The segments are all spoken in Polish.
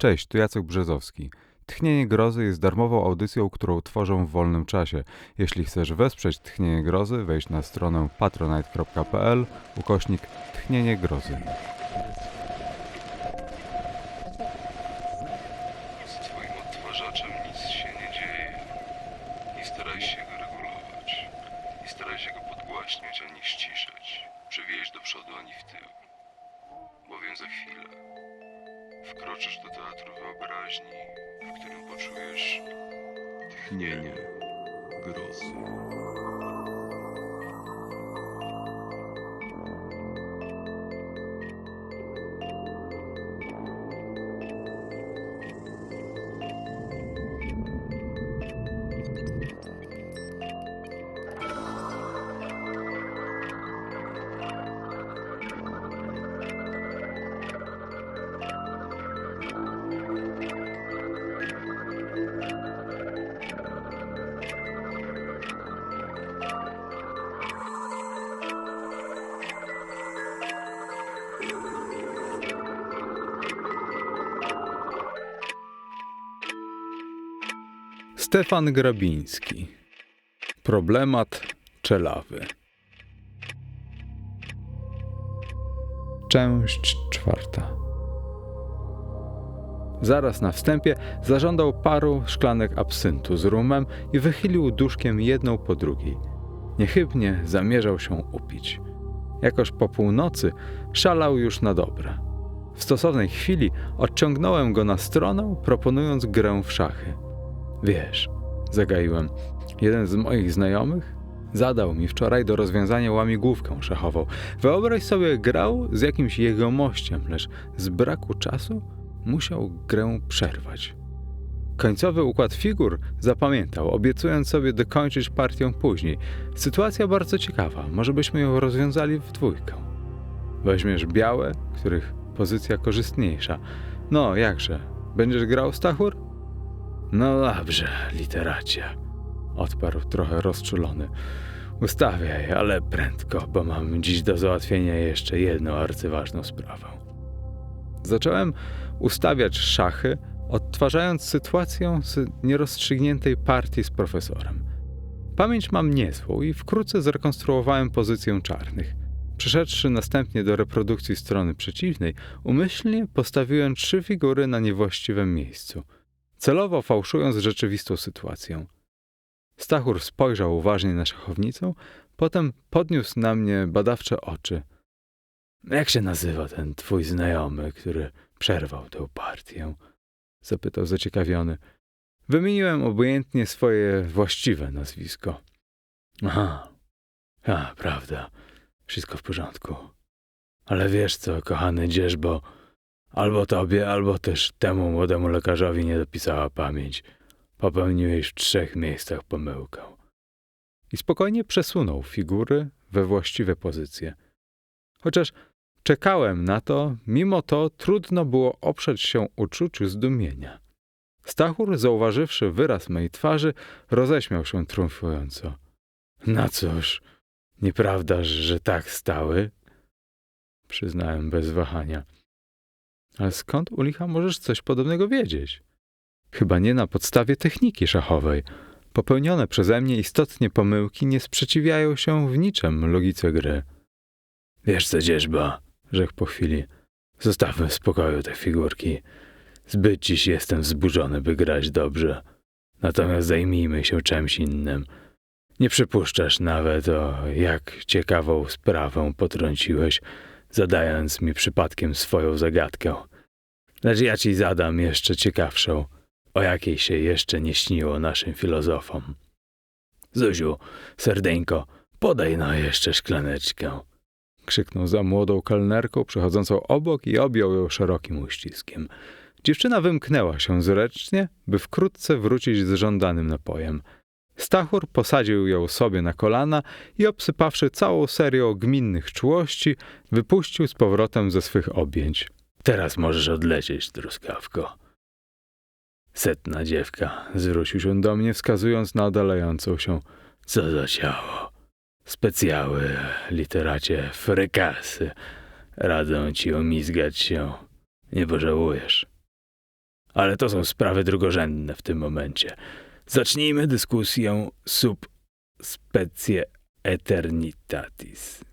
Cześć, tu Jacek Brzezowski. Tchnienie Grozy jest darmową audycją, którą tworzę w wolnym czasie. Jeśli chcesz wesprzeć Tchnienie Grozy, wejdź na stronę patronite.pl ukośnik Tchnienie Grozy. Stefan Grabiński. Problemat czelawy. Część czwarta. Zaraz na wstępie zażądał paru szklanek absyntu z rumem i wychylił duszkiem jedną po drugiej. Niechybnie zamierzał się upić. Jakoż po północy szalał już na dobre. W stosownej chwili odciągnąłem go na stronę, proponując grę w szachy. Wiesz, zagaiłem, jeden z moich znajomych zadał mi wczoraj do rozwiązania łamigłówkę szachową. Wyobraź sobie, grał z jakimś jegomościem, lecz z braku czasu musiał grę przerwać. Końcowy układ figur zapamiętał, obiecując sobie dokończyć partię później. Sytuacja bardzo ciekawa, może byśmy ją rozwiązali w dwójkę. Weźmiesz białe, których pozycja korzystniejsza. No, jakże, będziesz grał Stachur? No dobrze, literacie, odparł trochę rozczulony. Ustawiaj, ale prędko, bo mam dziś do załatwienia jeszcze jedną arcyważną sprawę. Zacząłem ustawiać szachy, odtwarzając sytuację z nierozstrzygniętej partii z profesorem. Pamięć mam niezłą i wkrótce zrekonstruowałem pozycję czarnych. Przeszedłszy następnie do reprodukcji strony przeciwnej, umyślnie postawiłem trzy figury na niewłaściwym miejscu – celowo fałszując rzeczywistą sytuację. Stachur spojrzał uważnie na szachownicę, potem podniósł na mnie badawcze oczy. Jak się nazywa ten twój znajomy, który przerwał tę partię? zapytał zaciekawiony. Wymieniłem obojętnie swoje właściwe nazwisko. Aha, a, prawda, wszystko w porządku. Ale wiesz co, kochany dzierzbo, Albo tobie, albo też temu młodemu lekarzowi nie dopisała pamięć. Popełniłeś w trzech miejscach pomyłkę. I spokojnie przesunął figury we właściwe pozycje. Chociaż czekałem na to, mimo to trudno było oprzeć się uczuciu zdumienia. Stachur, zauważywszy wyraz mej twarzy, roześmiał się triumfująco. No cóż, nieprawdaż, że tak stały? Przyznałem bez wahania. Ale skąd u licha możesz coś podobnego wiedzieć? Chyba nie na podstawie techniki szachowej. Popełnione przeze mnie istotnie pomyłki nie sprzeciwiają się w niczym logice gry. Wiesz co, dzierzba, rzekł po chwili. Zostawmy w spokoju te figurki. Zbyt dziś jestem wzburzony, by grać dobrze. Natomiast zajmijmy się czymś innym. Nie przypuszczasz nawet, o jak ciekawą sprawę potrąciłeś, zadając mi przypadkiem swoją zagadkę. Lecz ja ci zadam jeszcze ciekawszą, o jakiej się jeszcze nie śniło naszym filozofom. Zuziu, serdeńko, podaj no jeszcze szklaneczkę. Krzyknął za młodą kelnerką przechodzącą obok i objął ją szerokim uściskiem. Dziewczyna wymknęła się zręcznie, by wkrótce wrócić z żądanym napojem – Stachur posadził ją sobie na kolana i obsypawszy całą serią gminnych czułości, wypuścił z powrotem ze swych objęć. Teraz możesz odlecieć, truskawko. Setna dziewka zwrócił się do mnie, wskazując na oddalającą się. Co za ciało. Specjały, literacie, frykasy. Radzę ci omizgać się. Nie pożałujesz. ale to są sprawy drugorzędne w tym momencie. Zacznijmy dyskusję sub specie eternitatis.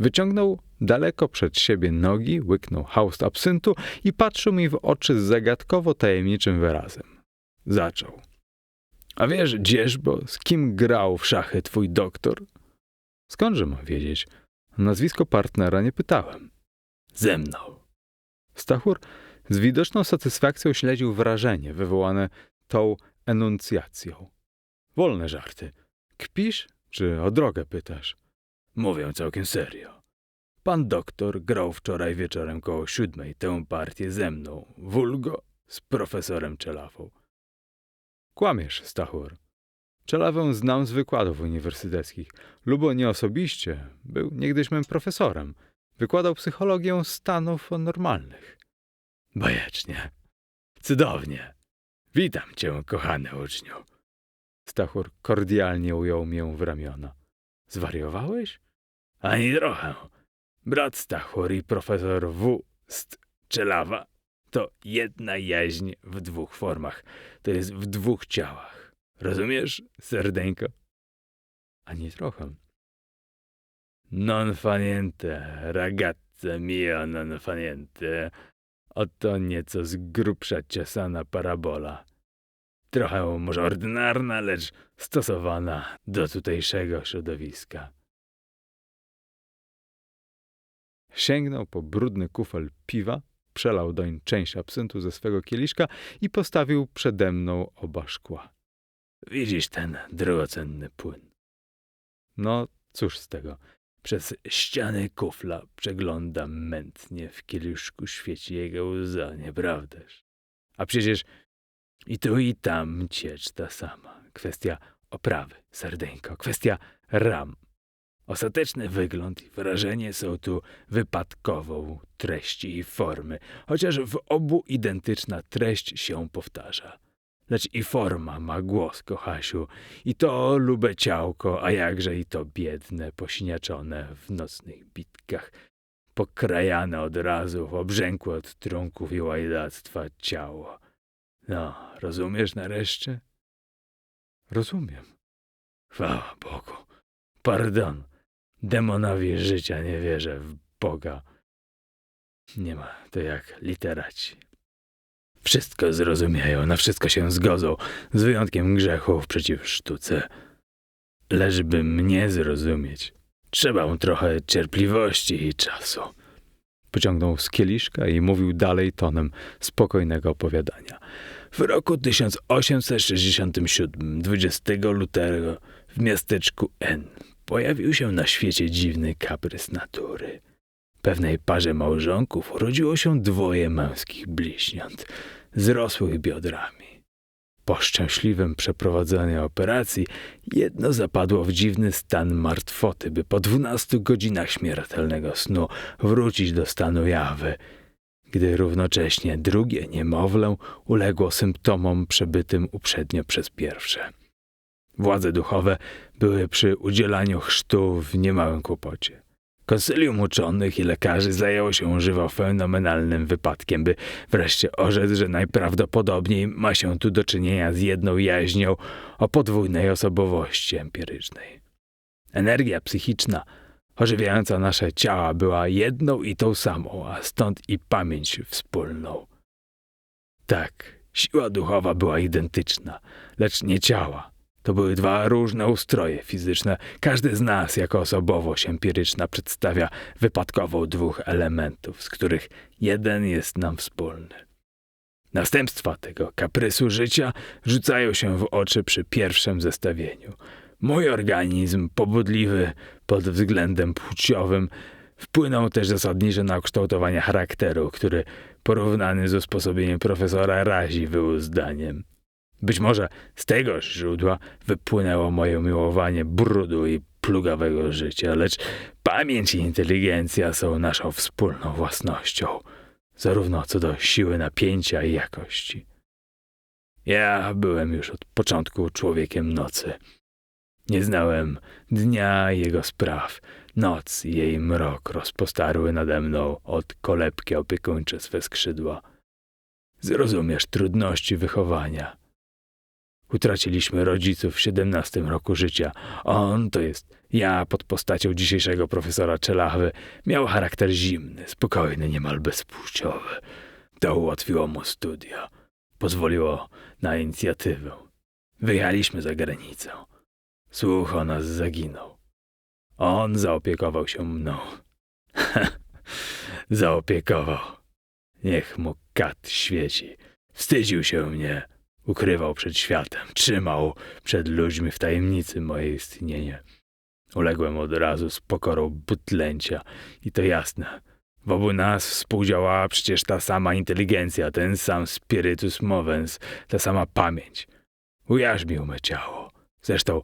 Wyciągnął daleko przed siebie nogi, łyknął haust absyntu i patrzył mi w oczy z zagadkowo tajemniczym wyrazem. Zaczął. A wiesz, Dzierzbo, z kim grał w szachy twój doktor? Skądże mam wiedzieć? Nazwisko partnera nie pytałem. Ze mną. Stachur z widoczną satysfakcją śledził wrażenie wywołane tą enuncjacją. Wolne żarty. Kpisz, czy o drogę pytasz? Mówię całkiem serio. Pan doktor grał wczoraj wieczorem koło siódmej tę partię ze mną, wulgo z profesorem Czelawą. Kłamiesz, Stachur. Czelawę znam z wykładów uniwersyteckich. Lubo nie osobiście, był niegdyś mym profesorem. Wykładał psychologię stanów normalnych. Bajecznie. Cudownie. Witam cię, kochany uczniu. Stachur kordialnie ujął mię w ramiona. Zwariowałeś? Ani trochę. Brat Stachur i profesor W. St. Czelawa to jedna jaźń w dwóch formach. To jest w dwóch ciałach. Rozumiesz, serdeńko? Ani trochę. Non faniente, ragazze mio non faniente. Oto nieco z grubsza ciosana parabola. Trochę może ordynarna, lecz stosowana do tutejszego środowiska. Sięgnął po brudny kufel piwa, przelał doń część absyntu ze swego kieliszka i postawił przede mną oba szkła. Widzisz ten drogocenny płyn? No, cóż z tego. Przez ściany kufla przeglądam mętnie, w kieliszku świeci jego łza, nieprawdaż? A przecież i tu i tam ciecz ta sama. Kwestia oprawy, serdeńko, kwestia ram. Ostateczny wygląd i wrażenie są tu wypadkową treści i formy, chociaż w obu identyczna treść się powtarza. Lecz i forma ma głos, kochasiu, i to lube ciałko, a jakże i to biedne, posiniaczone w nocnych bitkach, pokrajane od razu, obrzękłe od trunków i łajdactwa ciało. No, rozumiesz nareszcie? Rozumiem. Chwała Bogu. Pardon. Demonowi życia nie wierzę w Boga. Nie ma to jak literaci. Wszystko zrozumieją, na wszystko się zgodzą, z wyjątkiem grzechów przeciw sztuce. Lecz by mnie zrozumieć, trzeba mu trochę cierpliwości i czasu. Pociągnął z kieliszka i mówił dalej tonem spokojnego opowiadania. W roku 1867, 20 lutego, w miasteczku N, pojawił się na świecie dziwny kaprys natury. Pewnej parze małżonków urodziło się dwoje męskich bliźniąt, zrosłych biodrami. Po szczęśliwym przeprowadzeniu operacji jedno zapadło w dziwny stan martwoty, by po dwunastu godzinach śmiertelnego snu wrócić do stanu jawy, gdy równocześnie drugie niemowlę uległo symptomom przebytym uprzednio przez pierwsze. Władze duchowe były przy udzielaniu chrztu w niemałym kłopocie. Konsylium uczonych i lekarzy zajęło się żywo fenomenalnym wypadkiem, by wreszcie orzec, że najprawdopodobniej ma się tu do czynienia z jedną jaźnią o podwójnej osobowości empirycznej. Energia psychiczna ożywiająca nasze ciała była jedną i tą samą, a stąd i pamięć wspólną. Tak, siła duchowa była identyczna, lecz nie ciała. To były dwa różne ustroje fizyczne. Każdy z nas jako osobowość empiryczna przedstawia wypadkową dwóch elementów, z których jeden jest nam wspólny. Następstwa tego kaprysu życia rzucają się w oczy przy pierwszym zestawieniu. Mój organizm, pobudliwy pod względem płciowym, wpłynął też zasadniczo na kształtowanie charakteru, który porównany z usposobieniem profesora razi był zdaniem. Być może z tegoż źródła wypłynęło moje miłowanie brudu i plugawego życia, lecz pamięć i inteligencja są naszą wspólną własnością, zarówno co do siły napięcia i jakości. Ja byłem już od początku człowiekiem nocy. Nie znałem dnia jego spraw. Noc i jej mrok rozpostarły nade mną od kolebki opiekuńcze swe skrzydła. Zrozumiesz trudności wychowania. Utraciliśmy rodziców w 17 roku życia. On, to jest ja pod postacią dzisiejszego profesora Czelawy, miał charakter zimny, spokojny, niemal bezpłciowy. To ułatwiło mu studia. Pozwoliło na inicjatywę. Wyjechaliśmy za granicę. Słuch o nas zaginął. On zaopiekował się mną. zaopiekował. Niech mu kat świeci. Wstydził się mnie. Ukrywał przed światem. Trzymał przed ludźmi w tajemnicy moje istnienie. Uległem od razu z pokorą butlęcia. I to jasne. W obu nas współdziałała przecież ta sama inteligencja, ten sam spiritus movens, ta sama pamięć. Ujarzmił me ciało. Zresztą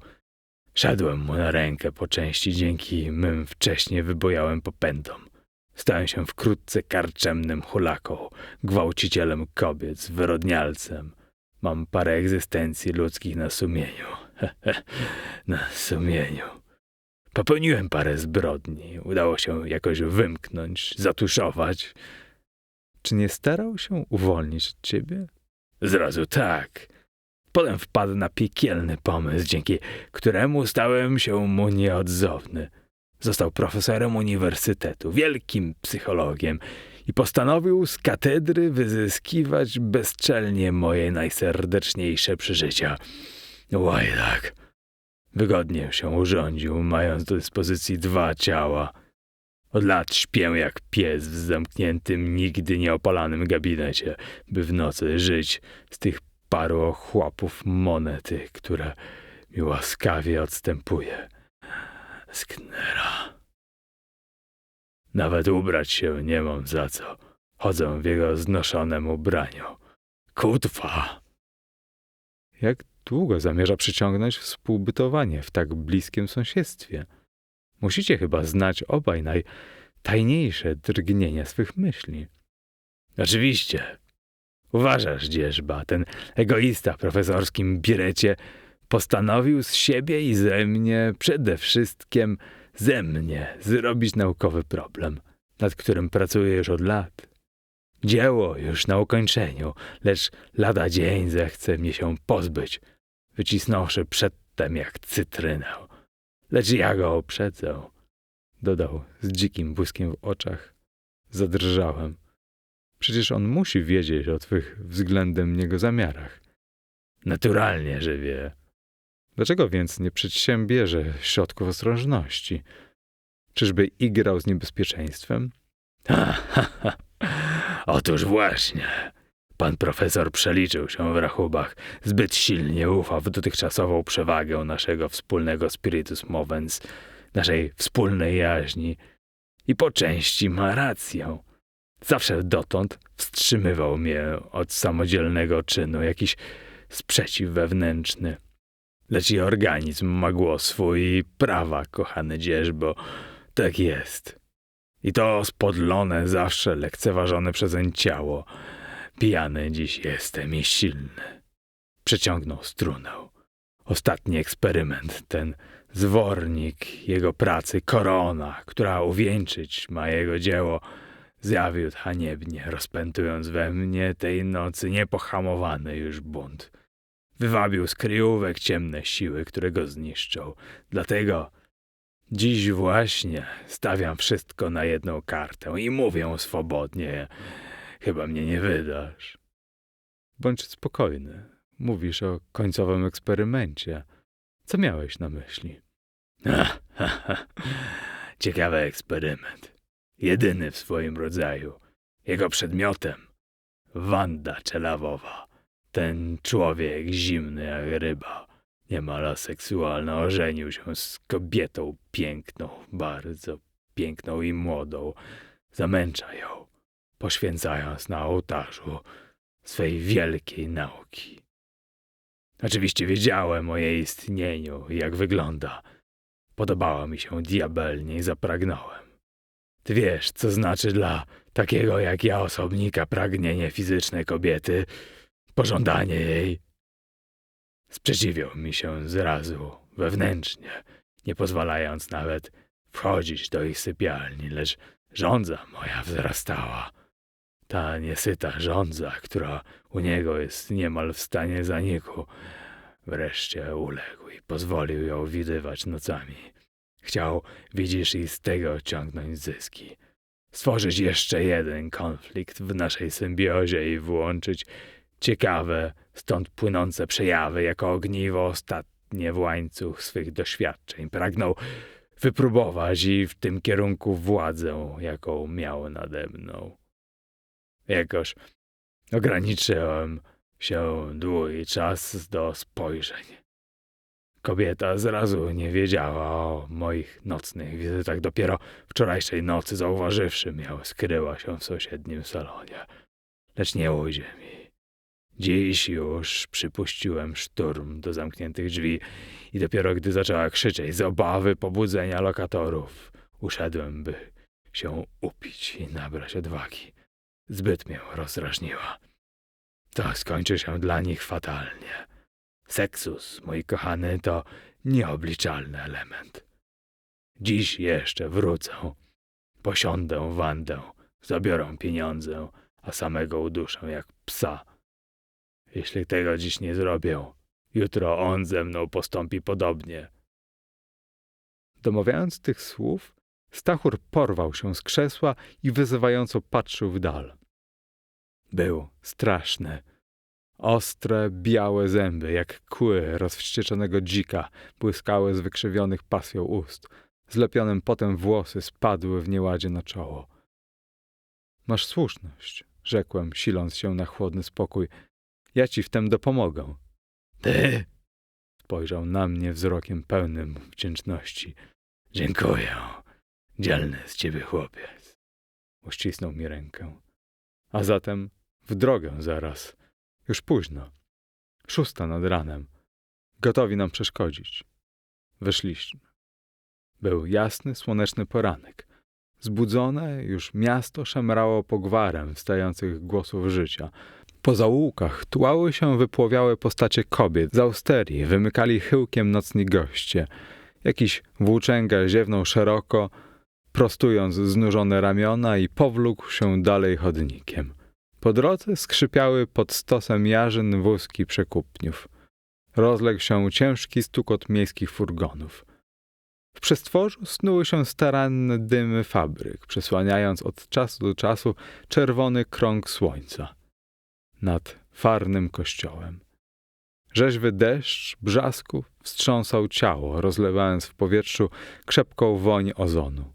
szedłem mu na rękę po części dzięki mym wcześnie wybojałym popędom. Stałem się wkrótce karczemnym hulaką, gwałcicielem kobiet, zwyrodnialcem. Mam parę egzystencji ludzkich na sumieniu. na sumieniu. Popełniłem parę zbrodni. Udało się jakoś wymknąć, zatuszować. Czy nie starał się uwolnić od ciebie? Zrazu tak. Potem wpadł na piekielny pomysł, dzięki któremu stałem się mu nieodzowny. Został profesorem uniwersytetu, wielkim psychologiem i postanowił z katedry wyzyskiwać bezczelnie moje najserdeczniejsze przeżycia. Łajdak. Wygodnie się urządził, mając do dyspozycji dwa ciała. Od lat śpię jak pies w zamkniętym, nigdy nieopalanym gabinecie, by w nocy żyć z tych paru ochłapów monety, które mi łaskawie odstępuje. Sknera. Nawet ubrać się nie mam za co. Chodzę w jego znoszonym ubraniu. Kutwa! Jak długo zamierza przyciągnąć współbytowanie w tak bliskim sąsiedztwie? Musicie chyba znać obaj najtajniejsze drgnienia swych myśli. Oczywiście. Uważasz, dzieżba, ten egoista w profesorskim birecie postanowił z siebie i ze mnie, przede wszystkim ze mnie, zrobić naukowy problem, nad którym pracuję już od lat. Dzieło już na ukończeniu, lecz lada dzień zechce mnie się pozbyć, wycisnąwszy przedtem jak cytrynę. Lecz ja go uprzedzę. Dodał z dzikim błyskiem w oczach. Zadrżałem. Przecież on musi wiedzieć o twych względem niego zamiarach. Naturalnie, że wie. Dlaczego więc nie przedsiębierze środków ostrożności? Czyżby igrał z niebezpieczeństwem? Ha, ha, ha. Otóż właśnie. Pan profesor przeliczył się w rachubach. Zbyt silnie ufa w dotychczasową przewagę naszego wspólnego spiritus movens, naszej wspólnej jaźni. I po części ma rację. Zawsze dotąd wstrzymywał mnie od samodzielnego czynu jakiś sprzeciw wewnętrzny. Lecz i organizm ma głos swój i prawa, kochany dzieżbo. Tak jest. I to spodlone, zawsze lekceważone przezeń ciało. Pijany dziś jestem i silny. Przeciągnął strunę. Ostatni eksperyment, ten zwornik jego pracy, korona, która uwieńczyć ma jego dzieło, zjawił haniebnie, rozpętując we mnie tej nocy niepohamowany już bunt. Wywabił z kryjówek ciemne siły, które go zniszczą. Dlatego dziś właśnie stawiam wszystko na jedną kartę i mówię swobodnie. Chyba mnie nie wydasz. Bądź spokojny. Mówisz o końcowym eksperymencie. Co miałeś na myśli? Ha, ha, ha. Ciekawy eksperyment. Jedyny w swoim rodzaju. Jego przedmiotem Wanda Czelawowa. Ten człowiek zimny jak ryba, niemal aseksualny, ożenił się z kobietą piękną, bardzo piękną i młodą. Zamęcza ją, poświęcając na ołtarzu swej wielkiej nauki. Oczywiście wiedziałem o jej istnieniu i jak wygląda. Podobała mi się diabelnie i zapragnąłem. Wiesz, co znaczy dla takiego jak ja osobnika pragnienie fizyczne kobiety, pożądanie jej. Sprzeciwiał mi się zrazu, wewnętrznie, nie pozwalając nawet wchodzić do ich sypialni, lecz żądza moja wzrastała. Ta niesyta żądza, która u niego jest niemal w stanie zaniku, wreszcie uległ i pozwolił ją widywać nocami. Chciał, widzisz, i z tego ciągnąć zyski. Stworzyć jeszcze jeden konflikt w naszej symbiozie i włączyć ciekawe, stąd płynące przejawy jako ogniwo ostatnie w łańcuch swych doświadczeń. Pragnął wypróbować i w tym kierunku władzę, jaką miał nade mną. Jakoż ograniczyłem się długi czas do spojrzeń. Kobieta zrazu nie wiedziała o moich nocnych wizytach. Dopiero wczorajszej nocy, zauważywszy mnie, skryła się w sąsiednim salonie. Lecz nie ujdzie mi. Dziś już przypuściłem szturm do zamkniętych drzwi i dopiero gdy zaczęła krzyczeć z obawy pobudzenia lokatorów, uszedłem, by się upić i nabrać odwagi. Zbyt mię rozdrażniła. To skończy się dla nich fatalnie. Seksus, mój kochany, to nieobliczalny element. Dziś jeszcze wrócę, posiądę Wandę, zabiorą pieniądze, a samego uduszę jak psa. Jeśli tego dziś nie zrobię, jutro on ze mną postąpi podobnie. Domawiając tych słów, Stachur porwał się z krzesła i wyzywająco patrzył w dal. Był straszny. Ostre, białe zęby, jak kły rozwścieczonego dzika, błyskały z wykrzywionych pasją ust. Zlepionym potem włosy spadły w nieładzie na czoło. Masz słuszność, rzekłem, siląc się na chłodny spokój. Ja ci w tem dopomogę. Ty? Spojrzał na mnie wzrokiem pełnym wdzięczności. Dziękuję. Dzielny z ciebie chłopiec. Uścisnął mi rękę. A zatem w drogę zaraz. Już późno. Szósta nad ranem. Gotowi nam przeszkodzić. Wyszliśmy. Był jasny, słoneczny poranek. Zbudzone już miasto szemrało pogwarem wstających głosów życia. Po zaułkach tułały się wypłowiałe postacie kobiet. Z austerii wymykali chyłkiem nocni goście. Jakiś włóczęga ziewnął szeroko, prostując znużone ramiona i powlókł się dalej chodnikiem. Po drodze skrzypiały pod stosem jarzyn wózki przekupniów. Rozległ się ciężki stukot miejskich furgonów. W przestworzu snuły się staranne dymy fabryk, przesłaniając od czasu do czasu czerwony krąg słońca nad farnym kościołem. Rzeźwy deszcz brzasków wstrząsał ciało, rozlewając w powietrzu krzepką woń ozonu.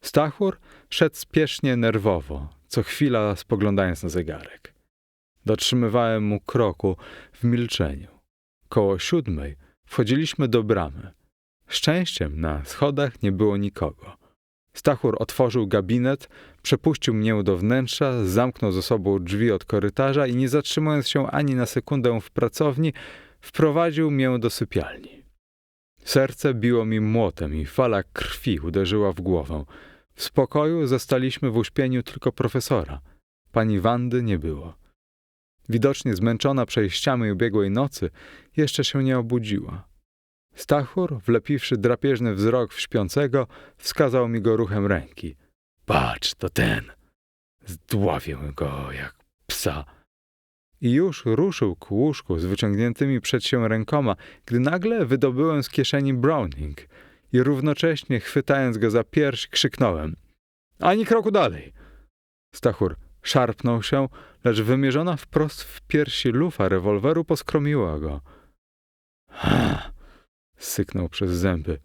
Stachur szedł spiesznie nerwowo, co chwila spoglądając na zegarek. Dotrzymywałem mu kroku w milczeniu. Koło siódmej wchodziliśmy do bramy. Szczęściem na schodach nie było nikogo. Stachur otworzył gabinet, przepuścił mnie do wnętrza, zamknął za sobą drzwi od korytarza i nie zatrzymując się ani na sekundę w pracowni, wprowadził mnie do sypialni. Serce biło mi młotem i fala krwi uderzyła w głowę. W spokoju zastaliśmy w uśpieniu tylko profesora. Pani Wandy nie było. Widocznie zmęczona przejściami ubiegłej nocy, jeszcze się nie obudziła. Stachur, wlepiwszy drapieżny wzrok w śpiącego, wskazał mi go ruchem ręki. Patrz, to ten. Zdławię go jak psa. I już ruszył ku łóżku z wyciągniętymi przed się rękoma, gdy nagle wydobyłem z kieszeni Browning i równocześnie chwytając go za pierś krzyknąłem. Ani kroku dalej! Stachur szarpnął się, lecz wymierzona wprost w piersi lufa rewolweru poskromiła go. Ha, Syknął przez zęby.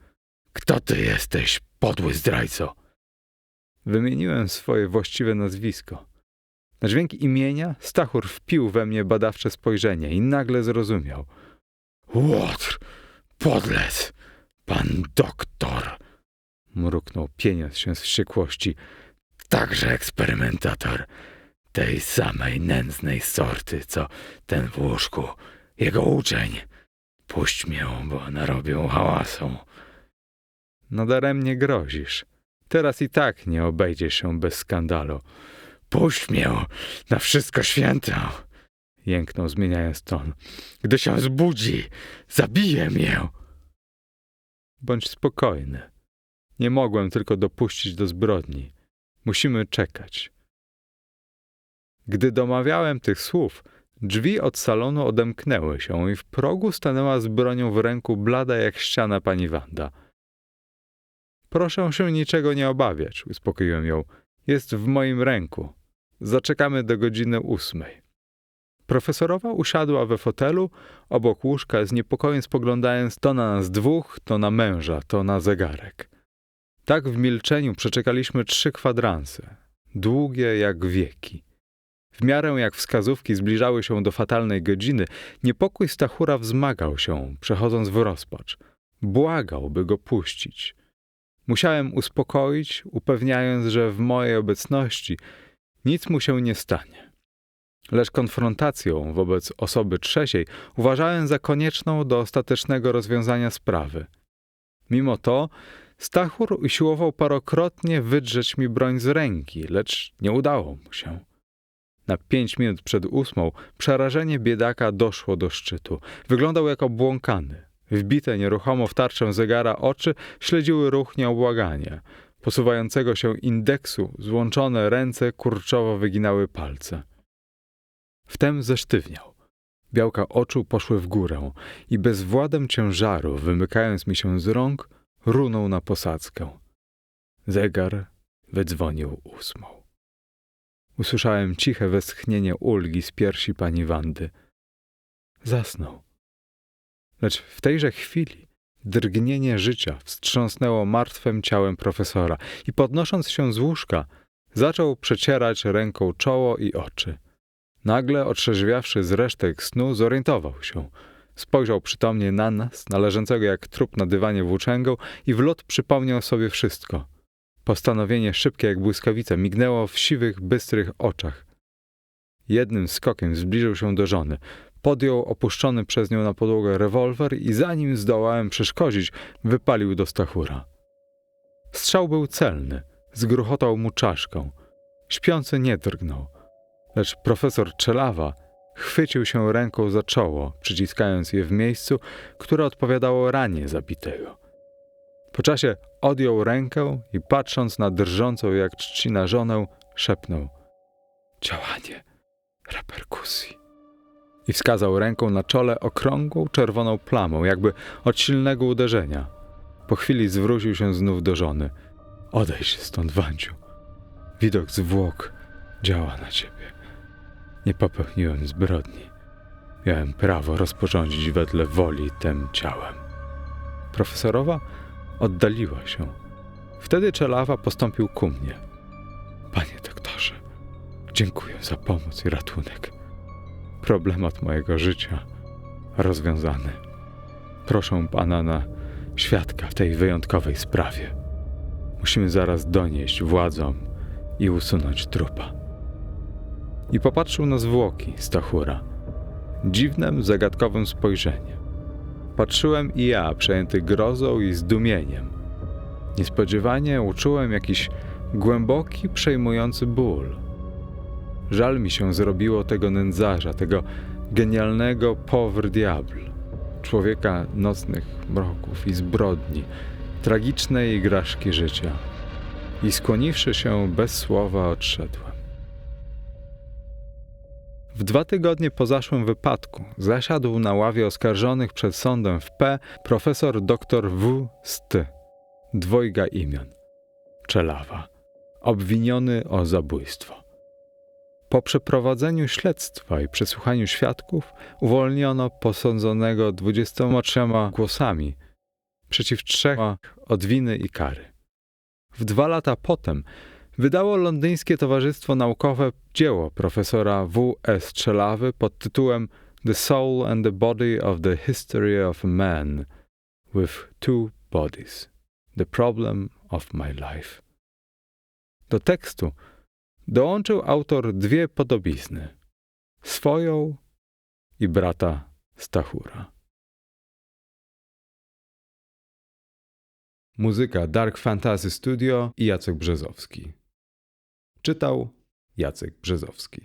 kto ty jesteś, podły zdrajco? Wymieniłem swoje właściwe nazwisko. Na dźwięk imienia Stachur wpił we mnie badawcze spojrzenie i nagle zrozumiał. Łotr, podlec, pan doktor, Mruknął, pieniąc się z wściekłości. także eksperymentator tej samej nędznej sorty, co ten w łóżku, jego uczeń. Puść mię, bo narobią hałasu. Nadaremnie grozisz. Teraz i tak nie obejdziesz się bez skandalu. Puść mię na wszystko święto. Jęknął, zmieniając ton. Gdy się zbudzi, zabije mię. Bądź spokojny. Nie mogłem tylko dopuścić do zbrodni. Musimy czekać. Gdy domawiałem tych słów, drzwi od salonu odemknęły się i w progu stanęła z bronią w ręku blada jak ściana pani Wanda. Proszę się niczego nie obawiać, uspokoiłem ją. Jest w moim ręku. Zaczekamy do godziny ósmej. Profesorowa usiadła we fotelu obok łóżka, z niepokojem spoglądając to na nas dwóch, to na męża, to na zegarek. Tak w milczeniu przeczekaliśmy trzy kwadranse, długie jak wieki. W miarę jak wskazówki zbliżały się do fatalnej godziny, niepokój Stachura wzmagał się, przechodząc w rozpacz. Błagał, by go puścić. Musiałem uspokoić, upewniając, że w mojej obecności nic mu się nie stanie. Lecz konfrontacją wobec osoby trzeciej uważałem za konieczną do ostatecznego rozwiązania sprawy. Mimo to Stachur usiłował parokrotnie wydrzeć mi broń z ręki, lecz nie udało mu się. Na pięć minut przed ósmą przerażenie biedaka doszło do szczytu. Wyglądał jak obłąkany. Wbite nieruchomo w tarczę zegara oczy śledziły ruch nieobłagania. Posuwającego się indeksu złączone ręce kurczowo wyginały palce. Wtem zesztywniał. Białka oczu poszły w górę i bezwładem ciężaru, wymykając mi się z rąk, runął na posadzkę. Zegar wydzwonił ósmą. Usłyszałem ciche westchnienie ulgi z piersi pani Wandy. Zasnął. Lecz w tejże chwili drgnienie życia wstrząsnęło martwym ciałem profesora i podnosząc się z łóżka, zaczął przecierać ręką czoło i oczy. Nagle, otrzeźwiawszy z resztek snu, zorientował się. Spojrzał przytomnie na nas, należącego jak trup na dywanie włóczęgą i w lot przypomniał sobie wszystko. Postanowienie szybkie jak błyskawica mignęło w siwych, bystrych oczach. Jednym skokiem zbliżył się do żony. Podjął opuszczony przez nią na podłogę rewolwer i zanim zdołałem przeszkodzić, wypalił do Stachura. Strzał był celny, zgruchotał mu czaszką. Śpiący nie drgnął, lecz profesor Czelawa chwycił się ręką za czoło, przyciskając je w miejscu, które odpowiadało ranie zabitego. Po czasie odjął rękę i patrząc na drżącą jak trzcina żonę, szepnął: Działanie reperkusji. I wskazał ręką na czole okrągłą, czerwoną plamą, jakby od silnego uderzenia. Po chwili zwrócił się znów do żony. Odejdź stąd, Wanciu. Widok zwłok działa na ciebie. Nie popełniłem zbrodni. Miałem prawo rozporządzić wedle woli tym ciałem. Profesorowa oddaliła się. Wtedy Czelawa postąpił ku mnie. Panie doktorze, dziękuję za pomoc i ratunek. Problemat mojego życia rozwiązany. Proszę pana na świadka w tej wyjątkowej sprawie. Musimy zaraz donieść władzom i usunąć trupa. I popatrzył na zwłoki Stachura. Dziwnym, zagadkowym spojrzeniem. Patrzyłem i ja, przejęty grozą i zdumieniem. Niespodziewanie uczułem jakiś głęboki, przejmujący ból. Żal mi się zrobiło tego nędzarza, tego genialnego pauvre diable, człowieka nocnych mroków i zbrodni, tragicznej igraszki życia. I skłoniwszy się bez słowa odszedłem. W dwa tygodnie po zaszłym wypadku zasiadł na ławie oskarżonych przed sądem w P profesor dr W. St. Dwojga imion. Czelawa. Obwiniony o zabójstwo. Po przeprowadzeniu śledztwa i przesłuchaniu świadków uwolniono posądzonego 23 głosami przeciw trzech od winy i kary. W dwa lata potem wydało londyńskie Towarzystwo Naukowe dzieło profesora W. S. Czelawy pod tytułem The Soul and the Body of the History of Man with Two Bodies. The Problem of My Life. Do tekstu dołączył autor dwie podobizny: swoją i brata Stachura. Muzyka Dark Fantasy Studio i Jacek Brzezowski. Czytał Jacek Brzezowski.